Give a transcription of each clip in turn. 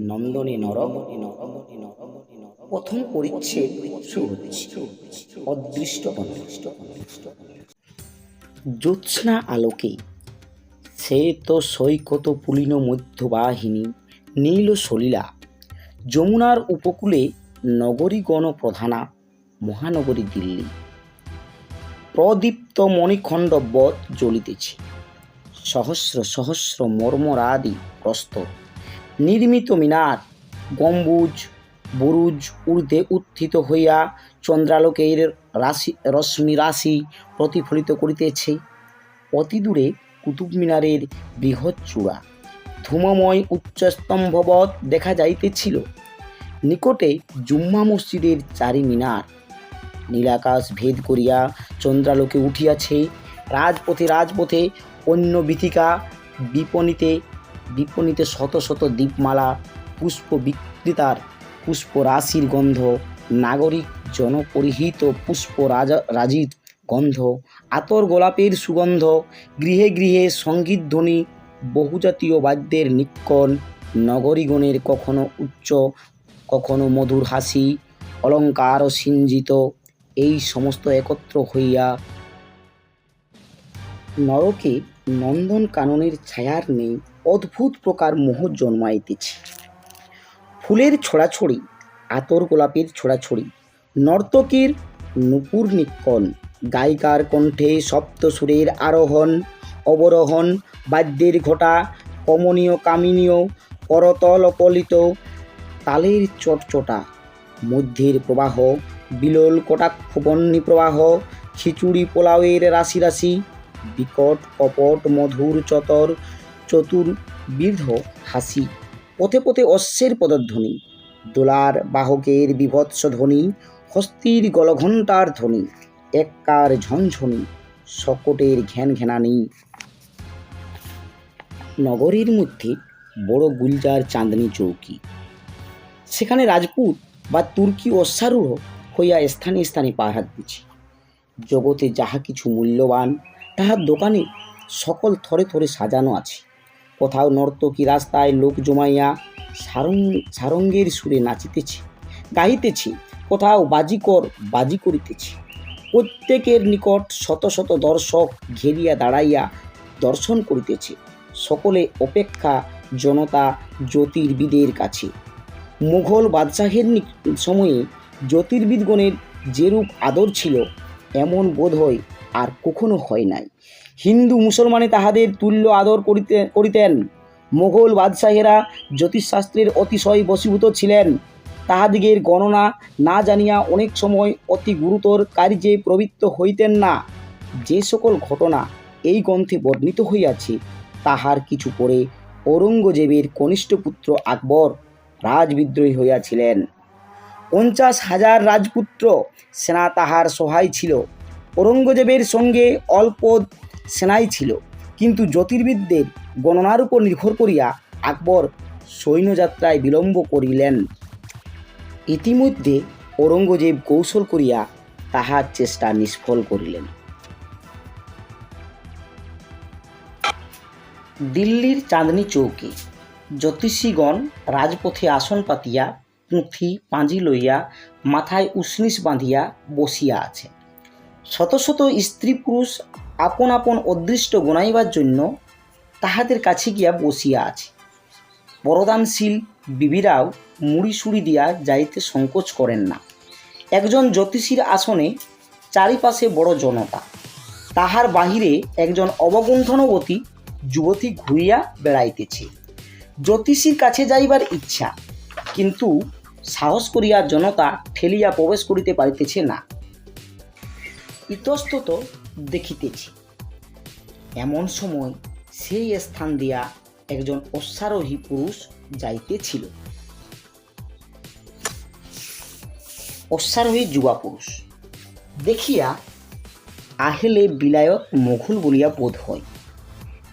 নন্দনে প্রথম পরিচ্ছেদ অদৃষ্ট অদৃষ্ট জ্যোৎস্না আলোকে সে তো সৈকত পুলিন মধ্যবাহিনী, নীল সলিলা। যমুনার উপকূলে নগরী গণপ্রধানা মহানগরী দিল্লি। প্রদীপ্ত মণিখণ্ডবৎ জ্বলিতেছে। সহস্র সহস্র মর্মরাদি প্রস্তর নির্মিত মিনার, গম্বুজ, বুরুজ ঊর্ধ্বে উত্থিত হইয়া চন্দ্রালোকের রাশি, রশ্মি রাশি প্রতিফলিত করিতেছে। অতি দূরে কুতুব মিনারের বৃহৎ চূড়া, ধূমময় উচ্চস্তম্ভবৎ দেখা যাইতেছিল। নিকটে জুম্মা মসজিদের চারি মিনার। নীলাকাশ ভেদ করিয়া চন্দ্রালোকে উঠিয়াছে। রাজপথে রাজপথে অন্য বিথিকা বিপণীতে বিপণীতে শত শত দীপমালা, পুষ্প বিক্রেতার পুষ্প রাশির গন্ধ, নাগরিক জনপরিহিত পুষ্প রাজা, রাজির গন্ধ, আতর গোলাপের সুগন্ধ, গৃহে গৃহে সংগীত ধ্বনি, বহুজাতীয় বাদ্যের নিক্কণ নগরীগণের কখনো উচ্চ, কখনো মধুর হাসি, অলঙ্কার ও সিঞ্জিত, এই সমস্ত একত্র হইয়া নরকে নন্দন কাননের ছায়ার নেই অদ্ভুত প্রকার মোহ জন্মাইতেছে। ফুলের ছড়াছড়ি, আতর গোলাপের ছড়াছড়ি, নর্তকীর নুপুর নিক্ষণ, গায়িকার কণ্ঠে সপ্তসুরের আরোহণ, অবরোহণ, বাদ্যের ঘটা, কমনীয় কামিনীয় করতল কলিত, তালের চটচটা, মধ্যের প্রবাহ, বিলল কটাক্ষবন্যী প্রবাহ, খিচুড়ি পোলাওয়ের রাশি রাশি বিকট কপট মধুর, চতর, চতুর, বীর্ধ, হাসি। পথে পথে অশ্বের পদধ্বনি দোলার বাহকের বিভৎস ধ্বনি, হস্তির গলঘণ্টার ধ্বনি, এককার ঝনঝনি, সকটের ঘ্যান ঘ্যানানি নগরীর মধ্যে বড় গুলজার চাঁদনি চৌকি। সেখানে রাজপুত বা তুর্কি অশ্বারূঢ় হইয়া স্থানে স্থানে পাহারা দিচ্ছে জগতে যাহা কিছু মূল্যবান তাহার দোকানে সকল থরে থরে সাজানো আছে। কোথাও নর্তকী রাস্তায় লোক জমাইয়া সারং, সারঙ্গের সুরে নাচিতেছে গাইতেছে কোথাও বাজিকর বাজি করিতেছে। প্রত্যেকের নিকট শত শত দর্শক ঘেরিয়া দাঁড়াইয়া দর্শন করিতেছে। সকলে অপেক্ষা জনতা জ্যোতির্বিদের কাছে। মুঘল বাদশাহের সময়ে জ্যোতির্বিদগণের যেরূপ আদর ছিল, এমন বোধ হয় আর কখনো হয় নাই। হিন্দু মুসলমানে তাহাদের তুল্য আদর করিতে, করিতেন। মোগল বাদশাহেরা জ্যোতিষশাস্ত্রের অতিশয় বশীভূত ছিলেন। তাহাদিগের গণনা না জানিয়া অনেক সময় অতি গুরুতর কার্যে প্রবৃত্ত হইতেন না। যে সকল ঘটনা এই গ্রন্থে বর্ণিত হইয়াছে, তাহার কিছু পরে ঔরঙ্গজেবের কনিষ্ঠ পুত্র আকবর রাজবিদ্রোহী হইয়াছিলেন। পঞ্চাশ হাজার রাজপুত্র সেনা তাহার সহায় ছিল। ঔরঙ্গজেবের সঙ্গে অল্প সেনাই ছিল। কিন্তু জ্যোতির্বিদদের গণনার উপর নির্ভর করিয়া আকবর সৈন্যযাত্রায় বিলম্ব করিলেন। ইতিমধ্যে ঔরঙ্গজেব কৌশল করিয়া তাহার চেষ্টা নিষ্ফল করিলেন। দিল্লির চাঁদনি চৌকি, জ্যোতিষীগণ রাজপথে আসন পাতিয়া, পুঁথি পাঁজি লইয়া মাথায় উষ্ণিস বাঁধিয়া বসিয়া আছে। শত শত স্ত্রী পুরুষ আপন আপন অদৃষ্ট গোনাইবার জন্য তাহাদের কাছে গিয়া বসিয়া আছে। বরদানশীল বিবিরাও মুড়ি সুড়ি দিয়া যাইতে সংকোচ করেন না। একজন জ্যোতিষীর আসনে চারিপাশে বড় জনতা। তাহার বাহিরে একজন অবগুণ্ঠনবতী যুবতী ঘুরিয়া বেড়াইতেছে। জ্যোতিষীর কাছে যাইবার ইচ্ছা, কিন্তু সাহস করিয়া জনতা ঠেলিয়া প্রবেশ করিতে পারিতেছে না। ইতস্তত দেখিতেছি। এমন সময় সেই স্থান দিয়া একজন অশ্বারোহী পুরুষ যাইতেছিল। অশ্বারোহী যুবা পুরুষ, দেখিয়া আহেলে বিলায়ত মোঘল বলিয়া বোধ হয়।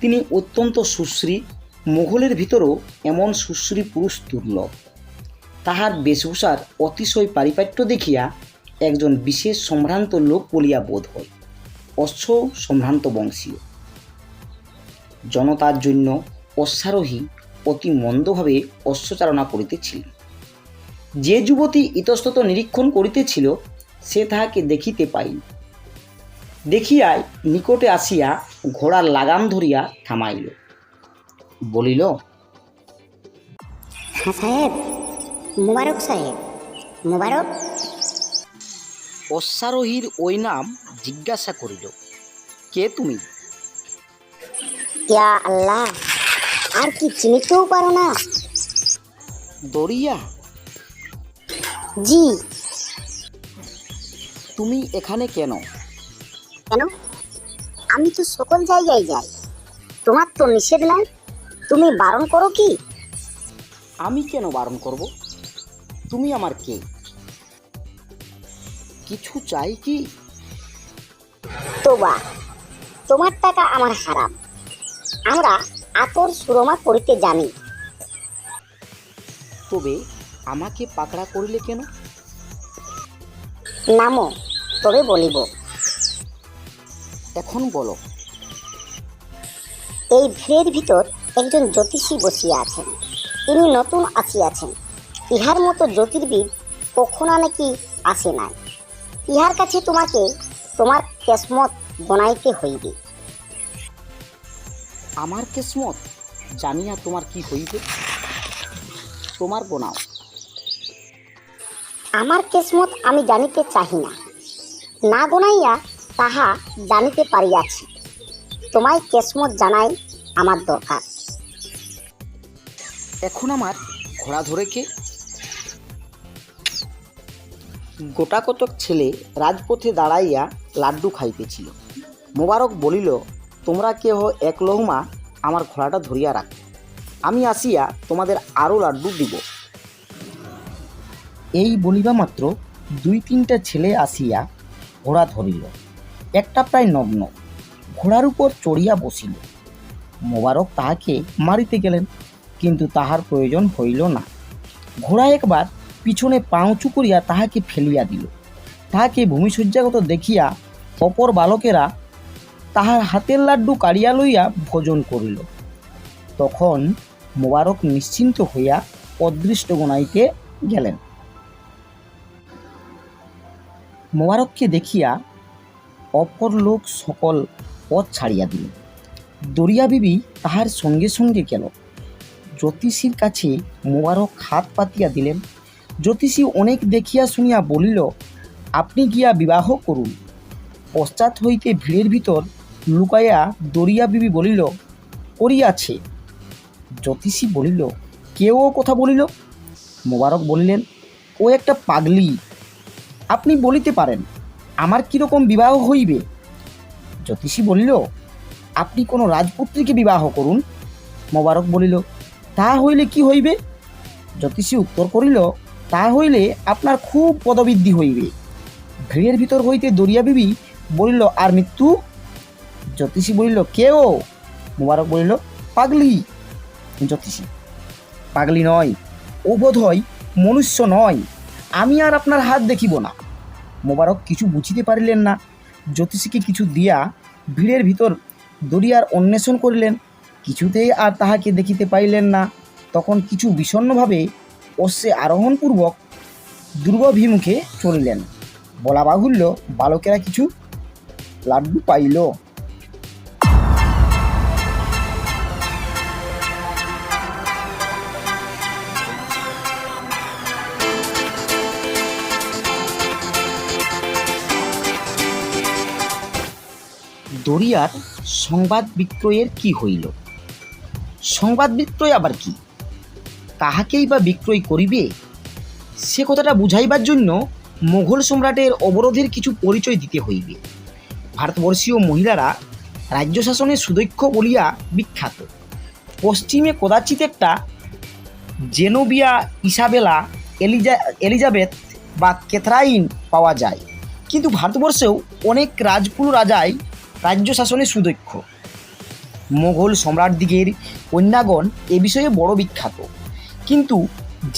তিনি অত্যন্ত সুশ্রী, মোঘলের ভিতরও এমন সুশ্রী পুরুষ দুর্লভ। তাহার বেশভূষার অতিশয় পারিপাট্য দেখিয়া একজন বিশেষ সম্ভ্রান্ত লোক বলিয়া বোধ হয়, অশ্ব সম্ভ্রান্ত বংশীয়। জনতার জন্য অশ্বারোহী অতি মন্দভাবে অশ্বচারণা করিতেছিলেন যে যুবতী ইতস্তত নিরীক্ষণ করিতেছিল, সে তাহাকে দেখিতে পাইল। দেখিয়াই নিকটে আসিয়া ঘোড়ার লাগাম ধরিয়া থামাইল। বলিল হ্যাঁ সাহেব, মুবারক সাহেব, মুবারক। অশ্বারোহীর ওই নাম জিজ্ঞাসা করিল কে তুমি? ইয়া আল্লাহ আর কি চিনিতেও পারো না। দরিয়া জি। তুমি এখানে কেন? কেন? আমি তো সকল জায়গায় যাই। তোমার তো নিষেধ নাই। তুমি বারণ করো কি? আমি কেন বারণ করব? তুমি আমার কে? কিছু চাই কি? তোবা তোমার টাকা আমার হারাম। আমরা আতর সুরমা করিতে জানি। তবে আমাকে পাকড়া করিলে কেন? নামো তবে বলিব। এখন বলো। এই ভিড়ের ভিতর একজন জ্যোতিষী বসিয়া আছেন। তিনি নতুন আসিয়াছেন। ইহার মতো জ্যোতির্বিদ কখনো নাকি আসে নাই। ইহার কাছে তোমাকে তোমার কেসমত বনাইতে হইবে। আমার কিসমত জানিয়া তোমার কি হইবে? তোমার গোনাও আমার কেসমত আমি জানিতে চাহি না। না গোনাইয়া তাহা জানিতে পারিয়াছি। তোমায় কেসমত জানাই আমার দরকার। এখন আমার ঘোড়া ধরে কে? গোটা কতক ছেলে রাজপথে দাঁড়াইয়া লাড্ডু খাইতেছিল। মোবারক বলিল, তোমরা কেহ এক লহুমা আমার ঘোড়াটা ধরিয়া রাখ। আমি আসিয়া তোমাদের আরও লাড্ডু দিব। এই বলিবা মাত্র দুই তিনটা ছেলে আসিয়া ঘোড়া ধরিল। একটা প্রায় নগ্ন, ঘোড়ার উপর চড়িয়া বসিল। মোবারক তাহাকে মারিতে গেলেন, কিন্তু তাহার প্রয়োজন হইল না। ঘোড়া একবার পিছনে পাউচু করিয়া তাহাকে ফেলিয়া দিল। তাহাকে ভূমিসজ্জাগত দেখিয়া অপর বালকেরা তাহার হাতের লাড্ডু কাড়িয়া লইয়া ভোজন করিল। তখন মোবারক নিশ্চিন্ত হইয়া অদৃষ্ট গোনাইতে গেলেন। মোবারককে দেখিয়া অপর লোক সকল পথ ছাড়িয়া দিল। দরিয়া বিবি তাহার সঙ্গে সঙ্গে গেল। জ্যোতিষীর কাছে মোবারক হাত পাতিয়া দিলেন। জ্যোতিষী অনেক দেখিয়া শুনিয়া বলিল, আপনি গিয়া বিবাহ করুন। পশ্চাৎ হইতে ভিড়ের ভিতর লুকাইয়া দরিয়া বিবি বলিল, করিয়াছে? জ্যোতিষী বলিল, কেউ কথা বলিল? মোবারক বলিলেন, ও একটা পাগলি। আপনি বলিতে পারেন, আমার কীরকম বিবাহ হইবে? জ্যোতিষী বলিল, আপনি কোনো রাজপুত্রীকে বিবাহ করুন? মোবারক বলিল, তা হইলে কি হইবে? জ্যোতিষী উত্তর করিল তা হইলে আপনার খুব পদবৃদ্ধি হইবে। ভিড়ের ভিতর হইতে দরিয়া বিবি বলিল, আর মৃত্যু? জ্যোতিষী বলিল কেও মোবারক বলিল, পাগলি। জ্যোতিষী, পাগলি নয়, ও বোধ হয় মনুষ্য নয়, আমি আর আপনার হাত দেখিব না। মোবারক কিছু বুঝিতে পারিলেন না। জ্যোতিষীকে কিছু দিয়া ভিড়ের ভিতর দরিয়ার অন্বেষণ করিলেন। কিছুতেই আর তাহাকে দেখিতে পাইলেন না। তখন কিছু বিষণ্ণভাবে অশ্বে আরোহণপূর্বক দুর্গভিমুখে চলিলেন। বলা বাহুল্য, বালকেরা কিছু লাড্ডু পাইল। দরিয়ার সংবাদ বিক্রয়ের কি হইল? সংবাদ বিক্রয় আবার কি? কাহাকেই বা বিক্রয় করিবে? সে কথাটা বুঝাইবার জন্য মোঘল সম্রাটের অবরোধের কিছু পরিচয় দিতে হইবে। ভারতবর্ষীয় মহিলারা রাজ্য শাসনের সুদক্ষ বলিয়া বিখ্যাত। পশ্চিমে কদাচিৎ একটা জেনোবিয়া ইসাবেলা, এলিজা, এলিজাবেথ বা কেথরাইন পাওয়া যায়। কিন্তু ভারতবর্ষেও অনেক রাজকুল রাজাই রাজ্য শাসনে সুদক্ষ মোঘল সম্রাটদিগের কন্যাগণ এ বিষয়ে বড় বিখ্যাত। কিন্তু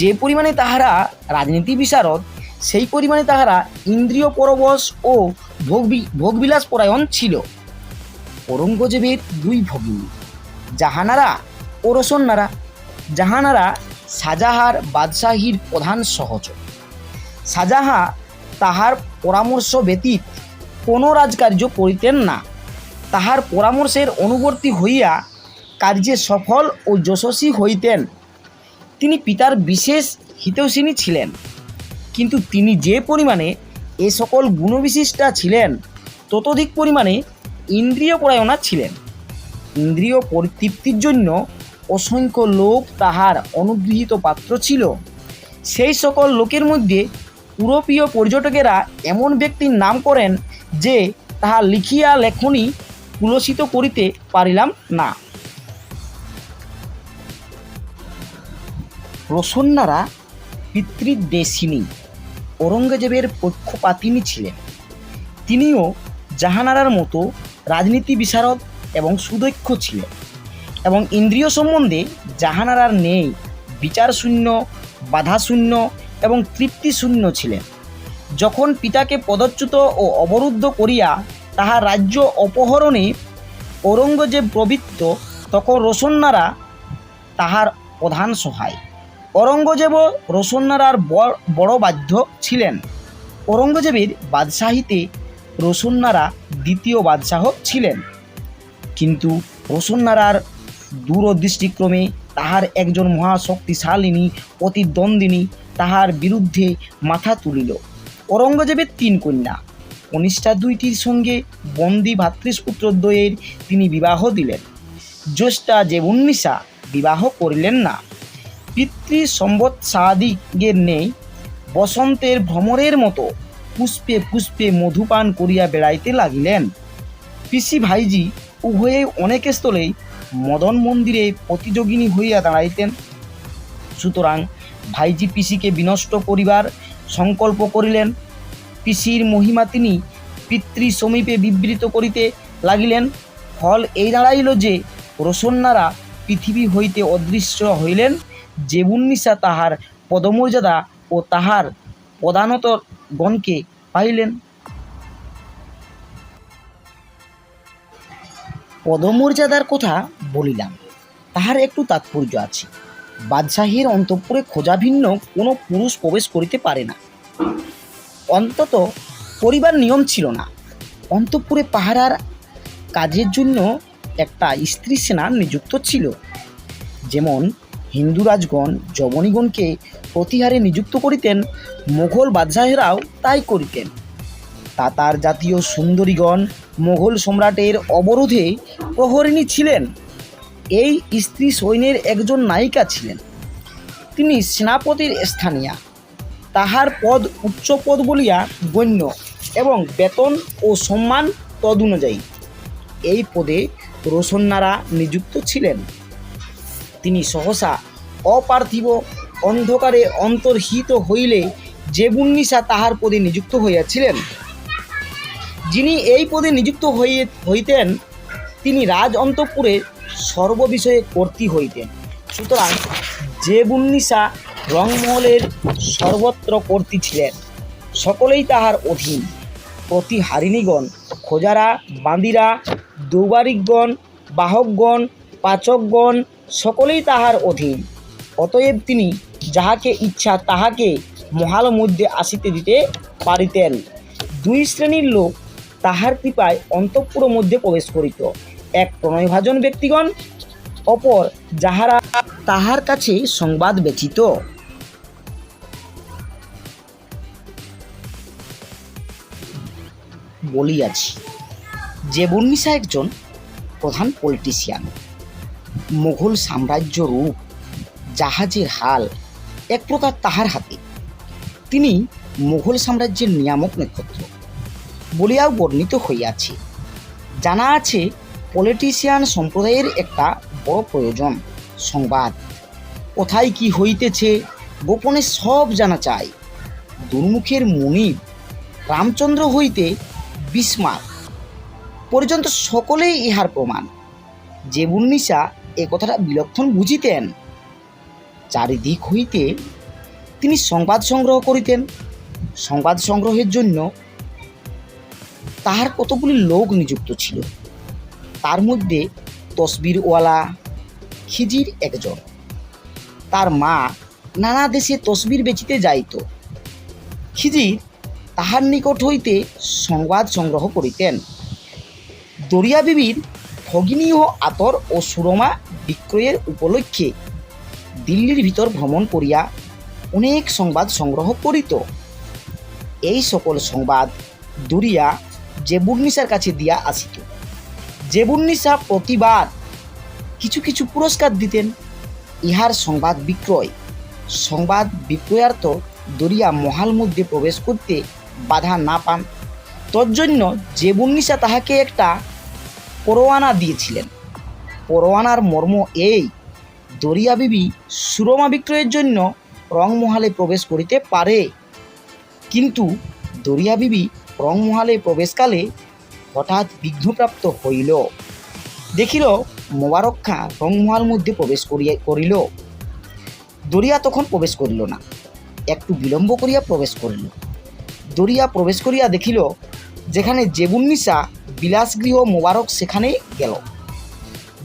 যে পরিমাণে তাহারা রাজনীতি বিশারদ, সেই পরিমাণে তাহারা ইন্দ্রিয় পরবশ ও ভোগবি, ভোগবিলাস পরায়ণ ছিল। ঔরঙ্গজেবের দুই ভগিনী, জাহানারা ও রোশনারা জাহানারা শাহজাহার বাদশাহীর প্রধান সহচর। শাহজাহাঁ তাহার পরামর্শ ব্যতীত কোনো রাজকার্য করিতেন না। তাহার পরামর্শের অনুবর্তী হইয়া কার্যে সফল ও যশস্বী হইতেন। তিনি পিতার বিশেষ হিতৈষিণী ছিলেন। কিন্তু তিনি যে পরিমাণে এ সকল গুণবিশিষ্টা ছিলেন, ততোধিক পরিমাণে ইন্দ্রিয় পরায়ণা ছিলেন। ইন্দ্রিয় পরিতৃপ্তির জন্য অসংখ্য লোক তাহার অনুগৃহীত পাত্র ছিল। সেই সকল লোকের মধ্যে ইউরোপীয় পর্যটকেরা এমন ব্যক্তির নাম করেন যে তাহা লিখিয়া লেখনি কুলসিত করিতে পারিলাম না। রসন্যারা পিতৃদেশিনী ঔরঙ্গজেবের পক্ষপাতিনী ছিলেন। তিনিও জাহানারার মতো রাজনীতি বিশারদ এবং সুদক্ষ ছিলেন এবং ইন্দ্রিয় সম্বন্ধে জাহানারার নেই, বিচারশূন্য, বাধাশূন্য এবং তৃপ্তিশূন্য ছিলেন। যখন পিতাকে পদচ্যুত ও অবরুদ্ধ করিয়া তাহার রাজ্য অপহরণে ঔরঙ্গজেব প্রবৃত্ত, তখন রোশন্যারা তাহার প্রধান সহায়। ঔরঙ্গজেবও রোশন্যারার বড় বাধ্য ছিলেন। ঔরঙ্গজেবের বাদশাহীতে রোশন্যারা দ্বিতীয় বাদশাহ ছিলেন। কিন্তু রোশন্যারার দূরদৃষ্টিক্রমে তাহার একজন মহাশক্তিশালিনী প্রতিদ্বন্দ্বিনী তাহার বিরুদ্ধে মাথা তুলিল। ঔরঙ্গজেবের তিন কন্যা। কনিষ্ঠা দুইটির সঙ্গে বন্দি ভাতৃপুত্রদ্বয়ের তিনি বিবাহ দিলেন। জ্যেষ্ঠা জেবুন্নিসা বিবাহ করিলেন না। পিতৃ সম্বৎসাদিগের নেই, বসন্তের ভ্রমরের মতো পুষ্পে পুষ্পে মধুপান করিয়া বেড়াইতে লাগিলেন। পিসি ভাইজি উভয়ে অনেক স্থলেই মদন মন্দিরে প্রতিযোগিনী হইয়া দাঁড়াইতেন। সুতরাং ভাইজি পিসিকে বিনষ্ট করিবার সংকল্প করিলেন। পিসির মহিমা তিনি পিতৃ সমীপে বিবৃত করিতে লাগিলেন। ফল এই দাঁড়াইল যে রসন্যারা পৃথিবী হইতে অদৃশ্য হইলেন। জেবুন্নিসা তাহার পদমর্যাদা ও তাহার প্রধানত গণকে পাইলেন পদমর্যাদার কথা বলিলাম, তাহার একটু তাৎপর্য আছে। বাদশাহীর অন্তঃপুরে খোঁজা ভিন্ন কোনো পুরুষ প্রবেশ করিতে পারে না। অন্তত পরিবার নিয়ম ছিল না। অন্তঃপুরে পাহারার কাজের জন্য একটা স্ত্রী সেনা নিযুক্ত ছিল। যেমন হিন্দু রাজগণ জবনীগণকে প্রতিহারে নিযুক্ত করিতেন, মোঘল বাদশাহেরাও তাই করিতেন। তাতার জাতীয় সুন্দরীগণ মোঘল সম্রাটের অবরোধে প্রহরিণী ছিলেন। এই স্ত্রী সৈন্যের একজন নায়িকা ছিলেন। তিনি সেনাপতির স্থানীয়া। তাহার পদ উচ্চ পদ বলিয়া গণ্য এবং বেতন ও সম্মান তদনুযায়ী। এই পদে রোশন্যারা নিযুক্ত ছিলেন। তিনি সহসা অপার্থিব অন্ধকারে অন্তর্হিত হইলে যে বুন্নিসা তাহার পদে নিযুক্ত হইয়াছিলেন। যিনি এই পদে নিযুক্ত হইয়ে হইতেন, তিনি রাজ অন্তঃপুরে সর্ববিষয়ে কর্তী হইতেন। সুতরাং যে বুন্নিসা রংমহলের সর্বত্র কর্তী ছিলেন, সকলেই তাহার অধীন। প্রতিহারিণীগণ খোজারা, বান্দিরা, দৌবারিকগণ, বাহকগণ পাচকগণ সকলেই তাহার অধীন। অতএব তিনি যাহাকে ইচ্ছা তাহাকে মহাল মধ্যে আসিতে দিতে পারিতেন। দুই শ্রেণির লোক তাহার কৃপায় অন্তঃপুর মধ্যে প্রবেশ করিত। এক প্রণয়ভাজন ব্যক্তিগণ, অপর যাহারা তাহার কাছে সংবাদ ব্যতীত বলিয়াছি, যে বর্ণিসা একজন প্রধান পলিটিশিয়ান। মুঘল সাম্রাজ্য রূপ, জাহাজের হাল, এক প্রকার তাহার হাতে। তিনি মুঘল সাম্রাজ্যের নিয়ামক নক্ষত্র বলিয়াও বর্ণিত হইয়াছে। জানা আছে পলিটিশিয়ান সম্প্রদায়ের একটা বড় প্রয়োজন, সংবাদ। কোথায় কি হইতেছে, গোপনে সব জানা চাই। দুর্মুখের মুনিব রামচন্দ্র হইতে বিস্মার। পর্যন্ত সকলেই ইহার প্রমাণ। যে বুন্নিসা এ কথাটা বিলক্ষণ বুঝিতেন। চারিদিক হইতে তিনি সংবাদ সংগ্রহ করিতেন। সংবাদ সংগ্রহের জন্য তাহার কতগুলি লোক নিযুক্ত ছিল। তার মধ্যে তসবিরওয়ালা, খিজির একজন। তার মা নানা দেশে তসবির বেচিতে যাইত। খিজির তাহার নিকট হইতে সংবাদ সংগ্রহ করিতেন। দরিয়া বিবির ভগিনী ও আতর ও সুরমা বিক্রয়ের উপলক্ষে দিল্লির ভিতর ভ্রমণ করিয়া অনেক সংবাদ সংগ্রহ করিত। এই সকল সংবাদ দরিয়া জেবুন্নিসার কাছে দিয়া আসিত। জেবুন্নিসা প্রতিবার কিছু কিছু পুরস্কার দিতেন। ইহার সংবাদ বিক্রয়, সংবাদ বিক্রয়ার্থ দরিয়া মহাল মধ্যে প্রবেশ করতে বাধা না পান। তজ্জন্য জেবুন্নিসা তাহাকে একটা পরোয়ানা দিয়েছিলেন। পরোয়ানার মর্ম এই। দরিয়া বিবি সুরমা বিক্রয়ের জন্য রংমহালে প্রবেশ করিতে পারে। কিন্তু দরিয়া বিবি রংমহালে প্রবেশকালে হঠাৎ বিঘ্নপ্রাপ্ত হইল। দেখিল মোবারক খাঁ রংমহাল মধ্যে প্রবেশ করিয়া করিল। দরিয়া তখন প্রবেশ করিল না। একটু বিলম্ব করিয়া প্রবেশ করিল। দরিয়া প্রবেশ করিয়া দেখিল, যেখানে জেবুন্নিসা বিলাসগৃহ মোবারক সেখানে গেল।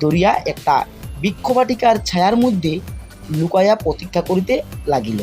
দরিয়া একটা বৃক্ষবাটিকার ছায়ার মধ্যে লুকাইয়া প্রতীক্ষা করিতে লাগিল।